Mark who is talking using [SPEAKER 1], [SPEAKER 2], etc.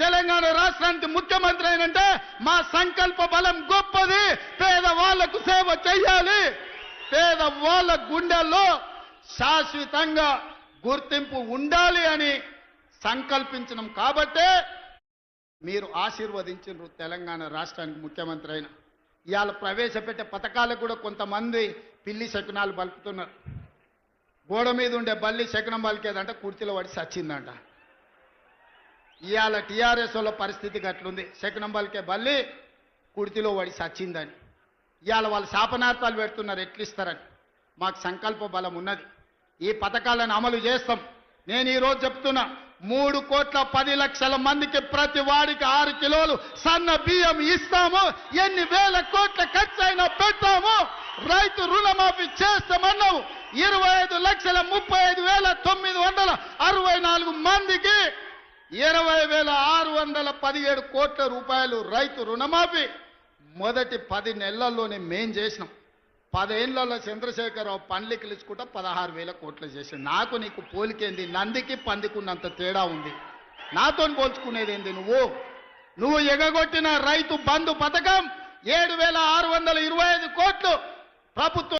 [SPEAKER 1] తెలంగాణ రాష్ట్రానికి ముఖ్యమంత్రి అయినంటే మా సంకల్ప బలం గొప్పది. పేదవాళ్ళకు సేవ చెయ్యాలి పేదవాళ్ళ గుండెల్లో శాశ్వతంగా గుర్తింపు ఉండాలి అని సంకల్పించడం కాబట్టే మీరు ఆశీర్వదించారు తెలంగాణ రాష్ట్రానికి ముఖ్యమంత్రి అయిన. ఇవాళ ప్రవేశపెట్టే పథకాలకు కూడా కొంతమంది పిల్లి శకునాలు పలుకుతున్నారు గోడ మీద ఉండే బల్లి శకునం పలికేదంట కుర్చీలో పడి సచ్చిందంట. ఇవాళ టీఆర్ఎస్ వాళ్ళ పరిస్థితి గట్లుంది. సెకండ్ పలికే బల్లి కుడితిలో వాడి సచ్చిందని. ఇవాళ వాళ్ళు శాపనార్థాలు పెడుతున్నారు ఎట్లిస్తారని. మాకు సంకల్ప బలం ఉన్నది. ఈ పథకాలను అమలు చేస్తాం. నేను ఈరోజు చెప్తున్నా మూడు కోట్ల పది లక్షల మందికి ప్రతి వాడికి ఆరు కిలోలు సన్న బియ్యం ఇస్తాము. ఎన్ని వేల కోట్ల ఖర్చు అయినా పెడతాము. రైతు రుణమాఫీ చేస్తామన్నావు. ఇరవై ఐదు లక్షల ముప్పై ఐదు వేల తొమ్మిది వందల అరవై నాలుగు మందికి ఇరవై వేల ఆరు వందల పదిహేడు కోట్ల రూపాయలు రైతు రుణమాఫీ. మొదటి పది నెలల్లోనే మేం చేసినాం. పదేళ్ళలో చంద్రశేఖరరావు పండ్లు కిలుచుకుంటా పదహారు వేల కోట్లు చేసి నాకు నీకు పోలికేంది? నందికి పందికున్నంత తేడా ఉంది. నాతో పోల్చుకునేది ఏంది నువ్వు? నువ్వు ఎగగొట్టిన రైతు బంధు పథకం ఏడు వేల ఆరు వందల ఇరవై ఐదు కోట్లు ప్రభుత్వం